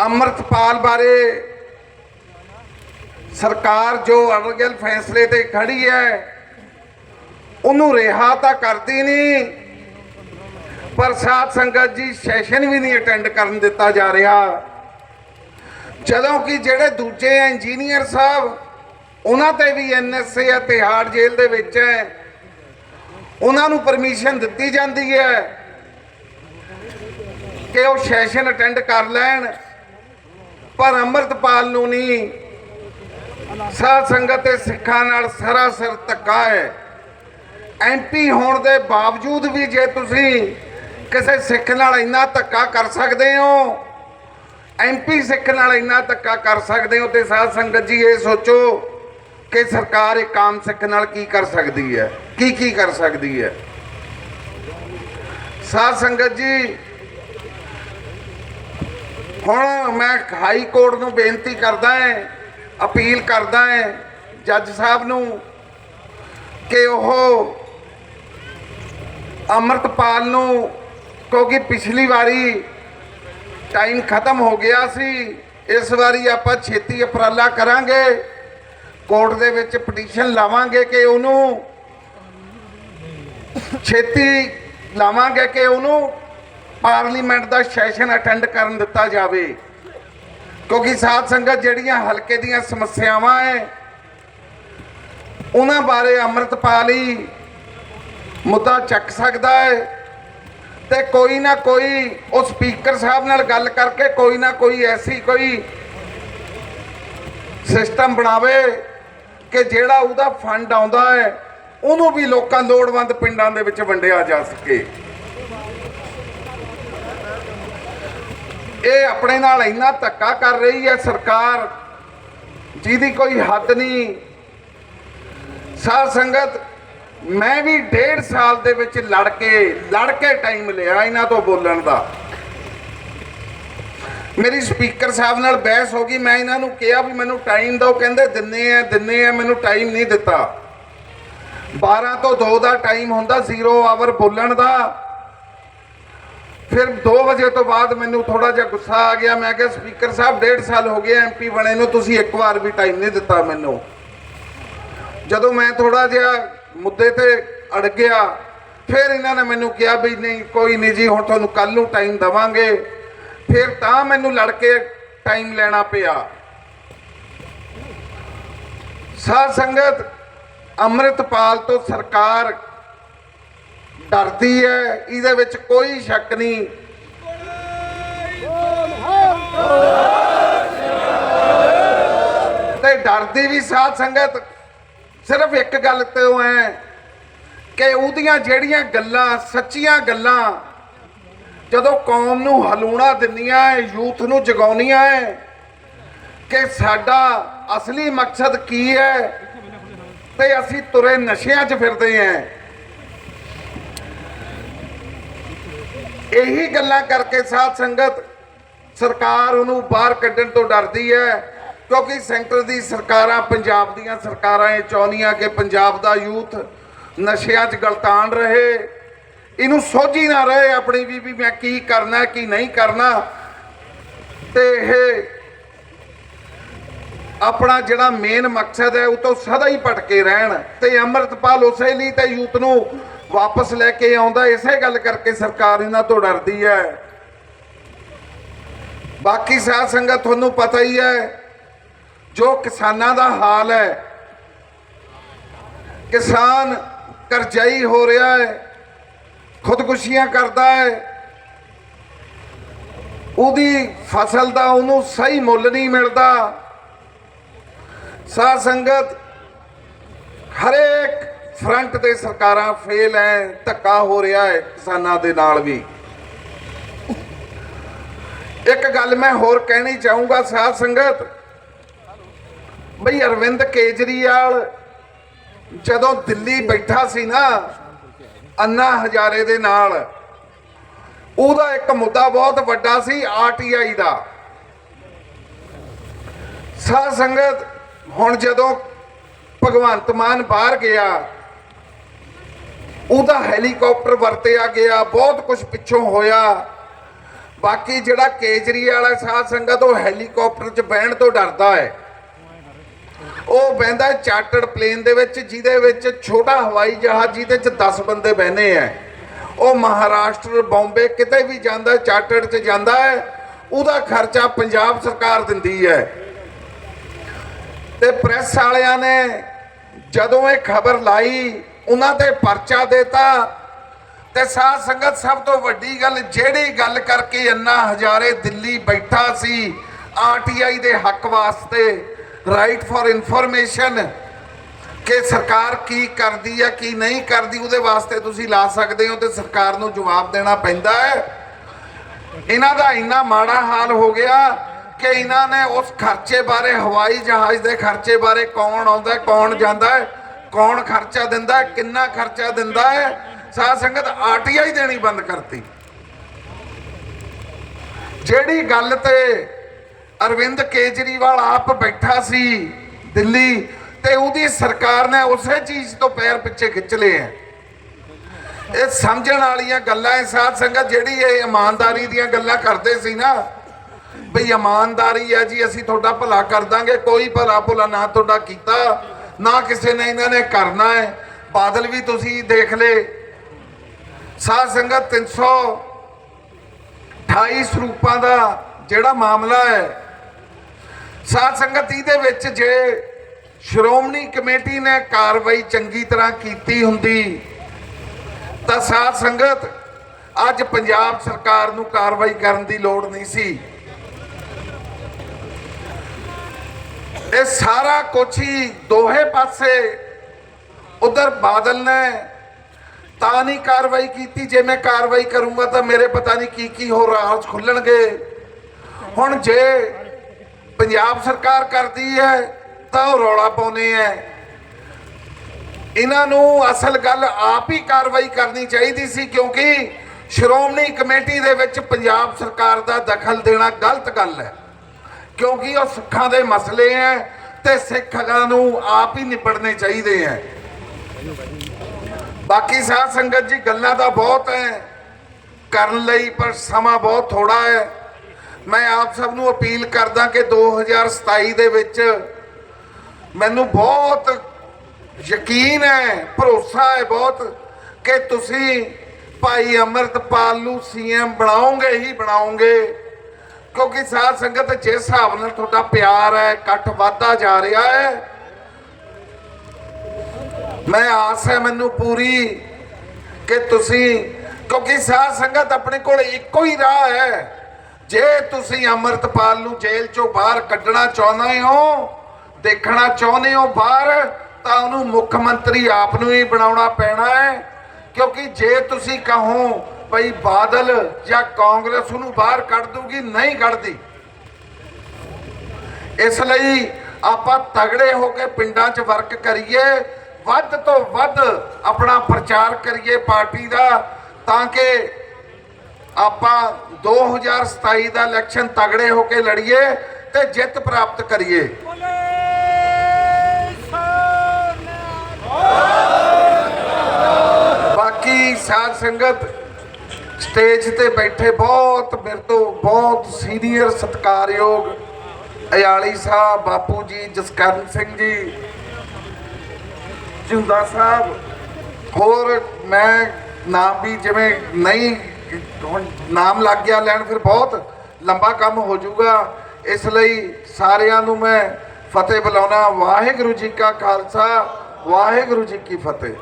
ਅੰਮ੍ਰਿਤਪਾਲ ਬਾਰੇ ਸਰਕਾਰ ਜੋ ਅੜਗਲ ਫੈਸਲੇ ਤੇ ਖੜੀ ਹੈ, ਉਹਨੂੰ ਰਿਹਾ ਤਾਂ ਕਰਦੀ ਨਹੀਂ। ਪਰ ਸਾਧ ਸੰਗਤ ਜੀ ਸੈਸ਼ਨ ਵੀ ਨਹੀਂ ਅਟੈਂਡ ਕਰਨ ਦਿੱਤਾ ਜਾ ਰਿਹਾ। ਜਦੋਂ ਕਿ ਜਿਹੜੇ ਦੂਜੇ ਇੰਜੀਨੀਅਰ ਸਾਹਿਬ, ਉਹਨਾਂ ਤੇ ਵੀ ਐਨਐਸਏ ਆ ਤਿਹਾੜ ਜੇਲ੍ਹ ਦੇ ਵਿੱਚ ਹੈ। ਉਹਨਾਂ ਨੂੰ ਪਰਮਿਸ਼ਨ ਦਿੱਤੀ ਜਾਂਦੀ ਹੈ ਕਿ ਉਹ ਸੈਸ਼ਨ ਅਟੈਂਡ ਕਰ ਲੈਣ। ਪਰ ਅੰਮ੍ਰਿਤਪਾਲ ਨੂੰ ਨਹੀਂ। ਸਾਧ ਸੰਗਤ ਤੇ ਸਿੱਖਾਂ ਨਾਲ ਸਰਾਸਰ ਧੱਕਾ ਹੈ। ਐਮਪੀ ਹੋਣ ਦੇ ਬਾਵਜੂਦ ਵੀ ਜੇ ਤੁਸੀਂ ਕਿਸੇ ਸਿੱਖ ਨਾਲ ਇੰਨਾ ਧੱਕਾ ਕਰ ਸਕਦੇ ਹੋ ਐਮਪੀ ਸਿੱਖ ਨਾਲ ਇੰਨਾ ਧੱਕਾ ਕਰ ਸਕਦੇ ਹੋ, ਤੇ ਸਾਧ ਸੰਗਤ ਜੀ ਇਹ ਸੋਚੋ ਕਿ ਸਰਕਾਰ ਇੱਕ ਆਮ ਸਿੱਖ ਨਾਲ ਕੀ ਕਰ ਸਕਦੀ ਹੈ, ਕੀ ਕੀ ਕਰ ਸਕਦੀ ਹੈ। ਸਾਧ ਸੰਗਤ ਜੀ ਹੁਣ ਮੈਂ ਹਾਈ ਕੋਰਟ ਨੂੰ ਬੇਨਤੀ ਕਰਦਾ ਹੈ, ਅਪੀਲ ਕਰਦਾ ਹੈ ਜੱਜ ਸਾਹਿਬ ਨੂੰ ਕਿ ਉਹ ਅਮਰਤਪਾਲ ਨੂੰ, ਕਿਉਂਕਿ ਪਿਛਲੀ ਵਾਰੀ ਟਾਈਮ ਖਤਮ ਹੋ ਗਿਆ ਸੀ, ਇਸ ਵਾਰੀ ਆਪਾਂ ਛੇਤੀ ਅਪਰਾਲਾ ਕਰਾਂਗੇ, ਕੋਰਟ ਦੇ ਵਿੱਚ ਪਟੀਸ਼ਨ ਲਾਵਾਂਗੇ ਕਿ ਉਹਨੂੰ ਛੇਤੀ ਲਾਵਾਂਗੇ ਕਿ ਉਹਨੂੰ ਪਾਰਲੀਮੈਂਟ ਦਾ ਸੈਸ਼ਨ ਅਟੈਂਡ ਕਰਨ ਦਿੱਤਾ ਜਾਵੇ। ਕਿਉਂਕਿ ਸਾਧ ਸੰਗਤ ਜਿਹੜੀਆਂ ਹਲਕੇ ਦੀਆਂ ਸਮੱਸਿਆਵਾਂ ਹੈ ਉਹਨਾਂ ਬਾਰੇ ਅੰਮ੍ਰਿਤਪਾਲ ਹੀ ਮੁੱਦਾ ਚੱਕ ਸਕਦਾ ਹੈ ਤੇ ਕੋਈ ਨਾ ਕੋਈ ਉਹ ਸਪੀਕਰ ਸਾਹਿਬ ਨਾਲ ਗੱਲ ਕਰਕੇ ਕੋਈ ਨਾ ਕੋਈ ਐਸੀ ਕੋਈ ਸਿਸਟਮ ਬਣਾਵੇ ਕਿ ਜਿਹੜਾ ਉਹਦਾ ਫੰਡ ਆਉਂਦਾ ਹੈ ਉਹਨੂੰ ਵੀ ਲੋਕਾਂ ਲੋੜਵੰਦ ਪਿੰਡਾਂ ਦੇ ਵਿੱਚ ਵੰਡਿਆ ਜਾ ਸਕੇ। ਇਹ ਆਪਣੇ ਨਾਲ ਇੰਨਾ ਧੱਕਾ ਕਰ ਰਹੀ ਹੈ ਸਰਕਾਰ, ਜਿਹਦੀ ਕੋਈ ਹੱਦ ਨਹੀਂ। ਸਾਧ ਸੰਗਤ, ਮੈਂ ਵੀ ਡੇਢ ਸਾਲ ਦੇ ਵਿੱਚ ਲੜ ਕੇ ਲੜ ਕੇ ਟਾਈਮ ਲਿਆ ਇਹਨਾਂ ਤੋਂ ਬੋਲਣ ਦਾ। ਮੇਰੀ ਸਪੀਕਰ ਸਾਹਿਬ ਨਾਲ ਬਹਿਸ ਹੋ ਗਈ, ਮੈਂ ਇਹਨਾਂ ਨੂੰ ਕਿਹਾ ਵੀ ਮੈਨੂੰ ਟਾਈਮ ਦਿਓ, ਕਹਿੰਦੇ ਦਿੰਨੇ ਆ ਦਿੰਨੇ ਆ, ਮੈਨੂੰ ਟਾਈਮ ਨਹੀਂ ਦਿੱਤਾ। 12 ਤੋਂ 2 ਦਾ ਟਾਈਮ ਹੁੰਦਾ 0 ਆਵਰ ਬੋਲਣ ਦਾ। ਫਿਰ 2 ਵਜੇ ਤੋਂ ਬਾਅਦ ਮੈਨੂੰ ਥੋੜਾ ਜਿਹਾ ਗੁੱਸਾ ਆ ਗਿਆ। ਮੈਂ ਕਿਹਾ, ਸਪੀਕਰ ਸਾਹਿਬ, ਡੇਢ ਸਾਲ ਹੋ ਗਏ ਐਮਪੀ ਬਣੇ ਨੂੰ, ਤੁਸੀਂ ਇੱਕ ਵਾਰ ਵੀ ਟਾਈਮ ਨਹੀਂ ਦਿੱਤਾ ਮੈਨੂੰ। ਜਦੋਂ ਮੈਂ ਥੋੜਾ ਜਿਹਾ ਮੁੱਦੇ ਤੇ ਅੜ ਗਿਆ, ਫਿਰ ਇਹਨਾਂ ਨੇ ਮੈਨੂੰ ਕਿਹਾ ਵੀ ਨਹੀਂ, ਕੋਈ ਨਹੀਂ ਜੀ, ਹੁਣ ਤੁਹਾਨੂੰ ਕੱਲ ਨੂੰ ਟਾਈਮ ਦਵਾਂਗੇ। ਫਿਰ ਤਾਂ ਮੈਨੂੰ ਲੜ ਕੇ ਟਾਈਮ ਲੈਣਾ ਪਿਆ। ਸਾਧ ਸੰਗਤ, ਅੰਮ੍ਰਿਤਪਾਲ ਤੋਂ ਸਰਕਾਰ ਡਰਦੀ ਹੈ, ਇਹਦੇ ਵਿੱਚ ਕੋਈ ਸ਼ੱਕ ਨਹੀਂ। ਤੇ ਡਰਦੀ ਵੀ ਸਾਧ ਸੰਗਤ, ਸਿਰਫ ਇੱਕ ਗੱਲ ਤੋਂ ਹੈ ਕਿ ਉਹਦੀਆਂ ਜਿਹੜੀਆਂ ਗੱਲਾਂ, ਸੱਚੀਆਂ ਗੱਲਾਂ, ਜਦੋਂ ਕੌਮ ਨੂੰ ਹਲੂਣਾ ਦਿੰਦੀਆਂ ਹੈ ਯੂਥ ਨੂੰ ਜਗਾਉਣੀਆਂ ਹੈ ਕਿ ਸਾਡਾ ਅਸਲੀ ਮਕਸਦ ਕੀ ਹੈ ਤੇ ਅਸੀਂ ਤੁਰੇ ਨਸ਼ਿਆਂ 'ਚ ਫਿਰਦੇ ਹਾਂ ਇਹੀ ਗੱਲਾਂ ਕਰਕੇ ਸਾਧ ਸੰਗਤ ਸਰਕਾਰ ਉਹਨੂੰ ਬਾਹਰ ਕੱਢਣ ਤੋਂ ਡਰਦੀ ਹੈ, ਕਿਉਂਕਿ ਸੈਂਟਰ ਦੀ ਸਰਕਾਰਾਂ, ਪੰਜਾਬ ਦੀਆਂ ਸਰਕਾਰਾਂ ਇਹ ਚਾਹੁੰਦੀਆਂ ਕਿ ਪੰਜਾਬ ਦਾ ਯੂਥ ਨਸ਼ਿਆਂ 'ਚ ਗਲਤਾਨ ਰਹੇ। ਇਹਨੂੰ ਸੋਝੀ ਨਾ ਰਹੇ ਆਪਣੀ ਵੀ ਵੀ ਮੈਂ ਕੀ ਕਰਨਾ, ਕੀ ਨਹੀਂ ਕਰਨਾ। ਤੇ ਇਹ ਆਪਣਾ ਜਿਹੜਾ ਮੇਨ ਮਕਸਦ ਹੈ, ਉਹ ਤੋਂ ਸਦਾ ਹੀ ਭਟਕੇ ਰਹਿਣ। ਤੇ ਅੰਮ੍ਰਿਤਪਾਲ ਉਸੇ ਲਈ ਤੇ ਯੂਥ ਨੂੰ ਵਾਪਸ ਲੈ ਕੇ ਆਉਂਦਾ, ਇਸੇ ਗੱਲ ਕਰਕੇ ਸਰਕਾਰ ਇਹਨਾਂ ਤੋਂ ਡਰਦੀ ਹੈ। ਬਾਕੀ ਸਾਧ ਸੰਗਤ, ਤੁਹਾਨੂੰ ਪਤਾ ਹੀ ਹੈ, ਜੋ ਕਿਸਾਨਾਂ ਦਾ ਹਾਲ ਹੈ, ਕਿਸਾਨ ਕਰਜ਼ਾਈ ਹੋ ਰਿਹਾ ਹੈ, ਖੁਦਕੁਸ਼ੀਆਂ ਕਰਦਾ ਹੈ, ਉਹਦੀ ਫਸਲ ਦਾ ਉਹਨੂੰ ਸਹੀ ਮੁੱਲ ਨਹੀਂ ਮਿਲਦਾ। ਸਾਧ ਸੰਗਤ, ਹਰੇਕ ਫਰੰਟ ਤੇ ਸਰਕਾਰਾਂ ਫੇਲ ਹੈ ਧੱਕਾ ਹੋ ਰਿਹਾ ਹੈ ਕਿਸਾਨਾਂ ਦੇ ਨਾਲ ਵੀ। ਇੱਕ ਗੱਲ ਮੈਂ ਹੋਰ ਕਹਿਣੀ ਚਾਹੂੰਗਾ, ਸਾਧ ਸੰਗਤ। ਬਈ ਅਰਵਿੰਦ ਕੇਜਰੀਵਾਲ ਜਦੋਂ ਦਿੱਲੀ ਬੈਠਾ ਸੀ ਨਾ, ਅੰਨਾ ਹਜ਼ਾਰੇ ਦੇ ਨਾਲ, ਉਹਦਾ ਇੱਕ ਮੁੱਦਾ ਬਹੁਤ ਵੱਡਾ ਸੀ ਆਰਟੀਆਈ ਦਾ। ਸਾਧ ਸੰਗਤ, ਹੁਣ ਜਦੋਂ ਭਗਵੰਤ ਮਾਨ ਬਾਹਰ ਗਿਆ ਉਹਦਾ ਹੈਲੀਕਾਪਟਰ ਵਰਤਿਆ ਗਿਆ, ਬਹੁਤ ਕੁਝ ਪਿੱਛੋਂ ਹੋਇਆ। ਬਾਕੀ ਜਿਹੜਾ ਕੇਜਰੀਵਾਲ ਹੈ, ਸਾਧ ਸੰਗਤ, ਉਹ ਹੈਲੀਕਾਪਟਰ 'ਚ ਬਹਿਣ ਤੋਂ ਡਰਦਾ ਹੈ। ਉਹ ਬਹਿੰਦਾ ਚਾਰਟਰਡ ਪਲੇਨ ਦੇ ਵਿੱਚ, ਜਿਹਦੇ ਵਿੱਚ ਛੋਟਾ ਹਵਾਈ ਜਹਾਜ਼, ਜਿਹਦੇ 'ਚ 10 ਬੰਦੇ ਬਹਿਨੇ ਆ ਉਹ ਮਹਾਰਾਸ਼ਟਰ, ਬੰਬੇ, ਕਿਤੇ ਵੀ ਜਾਂਦਾ, ਚਾਰਟਰਡ 'ਚ ਜਾਂਦਾ ਹੈ। ਉਹਦਾ ਖਰਚਾ ਪੰਜਾਬ ਸਰਕਾਰ ਦਿੰਦੀ ਹੈ। ਤੇ ਪ੍ਰੈਸ ਵਾਲਿਆਂ ਨੇ ਜਦੋਂ ਇਹ ਖਬਰ ਲਾਈ ਉਹਨਾਂ ਤੇ ਪਰਚਾ ਦੇਤਾ। ਤੇ ਸਾਧ ਸੰਗਤ ਸਭ ਤੋਂ ਵੱਡੀ ਗੱਲ, ਜਿਹੜੀ ਗੱਲ ਕਰਕੇ ਅੰਨਾ ਹਜ਼ਾਰੇ ਦਿੱਲੀ ਬੈਠਾ ਸੀ ਆਰਟੀਆਈ ਦੇ ਹੱਕ ਵਾਸਤੇ ਰਾਈਟ ਫਾਰ ਇਨਫੋਰਮੇਸ਼ਨ ਕਿ ਸਰਕਾਰ ਕੀ ਕਰਦੀ ਹੈ ਕੀ ਨਹੀਂ ਕਰਦੀ, ਉਹਦੇ ਵਾਸਤੇ ਤੁਸੀਂ ਲਾ ਸਕਦੇ ਹੋ ਤੇ ਸਰਕਾਰ ਨੂੰ ਜਵਾਬ ਦੇਣਾ ਪੈਂਦਾ ਹੈ। ਇਹਨਾਂ ਦਾ ਇੰਨਾ ਮਾੜਾ ਹਾਲ ਹੋ ਗਿਆ ਕਿ ਇਹਨਾਂ ਨੇ ਉਸ ਖਰਚੇ ਬਾਰੇ, ਹਵਾਈ ਜਹਾਜ਼ ਦੇ ਖਰਚੇ ਬਾਰੇ ਕੌਣ ਆਉਂਦਾ, ਕੌਣ ਜਾਂਦਾ ਹੈ। ਕੌਣ ਖਰਚਾ ਦਿੰਦਾ ਕਿੰਨਾ ਖਰਚਾ ਦਿੰਦਾ ਹੈ? ਸਾਧ ਸੰਗਤ ਆਰਟੀਆਈ ਦੇਣੀ ਬੰਦ ਕਰਤੀ। ਜਿਹੜੀ ਗੱਲ ਤੇ ਅਰਵਿੰਦ ਕੇਜਰੀਵਾਲ ਆਪ ਬੈਠਾ ਸੀ ਦਿੱਲੀ, ਤੇ ਉਹਦੀ ਸਰਕਾਰ ਨੇ ਉਸੇ ਚੀਜ਼ ਤੋਂ ਪੈਰ ਪਿੱਛੇ ਖਿੱਚ ਲਏ ਹੈ। ਇਹ ਸਮਝਣ ਵਾਲੀਆਂ ਗੱਲਾਂ ਐ ਸਾਧ ਸੰਗਤ, ਜਿਹੜੀ ਇਹ ਇਮਾਨਦਾਰੀ ਦੀਆਂ ਗੱਲਾਂ ਕਰਦੇ ਸੀ ਨਾ, ਬਈ ਇਮਾਨਦਾਰੀ ਆ ਜੀ, ਅਸੀਂ ਤੁਹਾਡਾ ਭਲਾ ਕਰ ਦਾਂਗੇ, ਕੋਈ ਭਲਾ ਭੁਲਾ ਨਾ ਤੁਹਾਡਾ ਕੀਤਾ। ਨਾ ਕਿਸੇ ਨੇ ਇਹਨਾਂ ਨੇ ਕਰਨਾ ਹੈ। ਬਾਦਲ ਵੀ ਤੁਸੀਂ ਦੇਖ ਲਏ। ਸਾਧ ਸੰਗਤ 328 ਸਰੂਪਾਂ ਦਾ ਜਿਹੜਾ ਮਾਮਲਾ ਹੈ। ਸਾਧ ਸੰਗਤ ਇਹਦੇ ਵਿੱਚ ਜੇ ਸ਼੍ਰੋਮਣੀ ਕਮੇਟੀ ਨੇ ਕਾਰਵਾਈ ਚੰਗੀ ਤਰ੍ਹਾਂ ਕੀਤੀ ਹੁੰਦੀ, ਤਾਂ ਸਾਧ ਸੰਗਤ ਅੱਜ ਪੰਜਾਬ ਸਰਕਾਰ ਨੂੰ ਕਾਰਵਾਈ ਕਰਨ ਦੀ ਲੋੜ ਨਹੀਂ ਸੀ। ਇਹ ਸਾਰਾ ਕੁਛ ਹੀ ਦੋਹੇ ਪਾਸੇ ਉਧਰ ਬਾਦਲ ਨੇ ਤਾਂ ਨਹੀਂ ਕਾਰਵਾਈ ਕੀਤੀ, ਜੇ ਮੈਂ ਕਾਰਵਾਈ ਕਰੂੰਗਾ ਤਾਂ ਮੇਰੇ ਪਤਾ ਨਹੀਂ ਕੀ ਕੀ ਹੋ ਰਾਜ ਖੁੱਲਣਗੇ। ਹੁਣ ਜੇ ਪੰਜਾਬ ਸਰਕਾਰ ਕਰਦੀ ਹੈ, ਤਾਂ ਉਹ ਰੌਲਾ ਪਾਉਨੇ ਹੈ। ਇਹਨਾਂ ਨੂੰ ਅਸਲ ਗੱਲ ਆਪ ਹੀ ਕਾਰਵਾਈ ਕਰਨੀ ਚਾਹੀਦੀ ਸੀ, ਕਿਉਂਕਿ ਸ਼੍ਰੋਮਣੀ ਕਮੇਟੀ ਦੇ ਵਿੱਚ ਪੰਜਾਬ ਸਰਕਾਰ ਦਾ ਦਖਲ ਦੇਣਾ ਗਲਤ ਗੱਲ ਹੈ। ਕਿਉਂਕਿ ਉਹ ਸਿੱਖਾਂ ਦੇ ਮਸਲੇ ਹੈ ਤੇ ਸਿੱਖਾਂ ਨੂੰ ਆਪ ਹੀ ਨਿਪੜਨੇ ਚਾਹੀਦੇ ਹੈ ਬਾਕੀ ਸਾਧ ਸੰਗਤ ਜੀ, ਗੱਲਾਂ ਤਾਂ ਬਹੁਤ ਹੈ ਕਰਨ ਲਈ ਪਰ ਸਮਾਂ ਬਹੁਤ ਥੋੜਾ ਹੈ ਮੈਂ ਆਪ ਸਭ ਨੂੰ ਅਪੀਲ ਕਰਦਾ ਕਿ 2027 ਦੇ ਵਿੱਚ ਮੈਨੂੰ ਬਹੁਤ ਯਕੀਨ ਹੈ ਭਰੋਸਾ ਹੈ ਬਹੁਤ ਕਿ ਤੁਸੀਂ ਭਾਈ ਅਮਰਤਪਾਲ ਨੂੰ ਸੀਐਮ ਬਣਾਓਗੇ ਹੀ ਬਣਾਓਗੇ। ਕਿਉਂਕਿ ਸਾਧ ਸੰਗਤ ਜਿਸ ਹਿਸਾਬ ਨਾਲ ਤੁਹਾਡਾ ਪਿਆਰ ਹੈ, ਇਕੱਠ ਵੱਧਦਾ ਜਾ ਰਿਹਾ ਹੈ, ਮੈਂ ਆਸ ਹੈ ਮੈਨੂੰ ਪੂਰੀ ਕਿ ਤੁਸੀਂ, ਕਿਉਂਕਿ ਸਾਧ ਸੰਗਤ ਆਪਣੇ ਕੋਲ ਇੱਕੋ ਹੀ ਰਾਹ ਹੈ, ਜੇ ਤੁਸੀਂ ਅਮਰਤਪਾਲ ਨੂੰ ਜੇਲ੍ਹ ਚੋਂ ਬਾਹਰ ਕੱਢਣਾ ਚਾਹੁੰਦੇ ਹੋ, ਦੇਖਣਾ ਚਾਹੁੰਦੇ ਹੋ ਬਾਹਰ, ਤਾਂ ਉਹਨੂੰ ਮੁੱਖ ਮੰਤਰੀ ਆਪ ਨੂੰ ਹੀ ਬਣਾਉਣਾ ਪੈਣਾ ਹੈ, ਕਿਉਂਕਿ ਜੇ ਤੁਸੀਂ ਕਹੋ ਭਈ ਬਾਦਲ ਜਾਂ ਕਾਂਗਰਸ ਨੂੰ ਬਾਹਰ ਕੱਢ ਦੂਗੀ ਨਹੀਂ ਕੱਢਦੀ। ਇਸ ਲਈ ਆਪਾਂ ਤਗੜੇ ਹੋ ਕੇ ਪਿੰਡਾਂ 'ਚ ਵਰਕ ਕਰੀਏ, ਵੱਧ ਤੋਂ ਵੱਧ ਆਪਣਾ ਪ੍ਰਚਾਰ ਕਰੀਏ ਪਾਰਟੀ ਦਾ, ਤਾਂ ਕਿ ਆਪਾਂ 2027 ਦਾ ਇਲੈਕਸ਼ਨ ਤਗੜੇ ਹੋ ਕੇ ਲੜੀਏ ਤੇ ਜਿੱਤ ਪ੍ਰਾਪਤ ਕਰੀਏ। ਬਾਕੀ ਸਾਧ ਸੰਗਤ ਸਟੇਜ ਤੇ ਬੈਠੇ ਬਹੁਤ ਮੇਰੇ ਤੋਂ ਬਹੁਤ ਸੀਨੀਅਰ ਸਤਿਕਾਰਯੋਗ ਅਯਾਲੀ ਸਾਹਿਬ, ਬਾਪੂ ਜੀ, ਜਸਕਰਨ ਸਿੰਘ ਜੀ, ਜਿੰਦਾ ਸਾਹਿਬ। ਹੋਰ ਮੈਂ ਨਾਮ ਵੀ ਜਿਵੇਂ ਨਹੀਂ, ਹੁਣ ਨਾਮ ਲੱਗ ਗਿਆ ਲੈਣ ਫਿਰ ਬਹੁਤ ਲੰਬਾ ਕੰਮ ਹੋ ਜਾਊਗਾ। ਇਸ ਲਈ ਸਾਰਿਆਂ ਨੂੰ ਮੈਂ ਫਤਿਹ ਬੁਲਾਉਣਾ। ਵਾਹਿਗੁਰੂ ਜੀ ਕਾ ਖਾਲਸਾ, ਵਾਹਿਗੁਰੂ ਜੀ ਕੀ ਫਤਿਹ।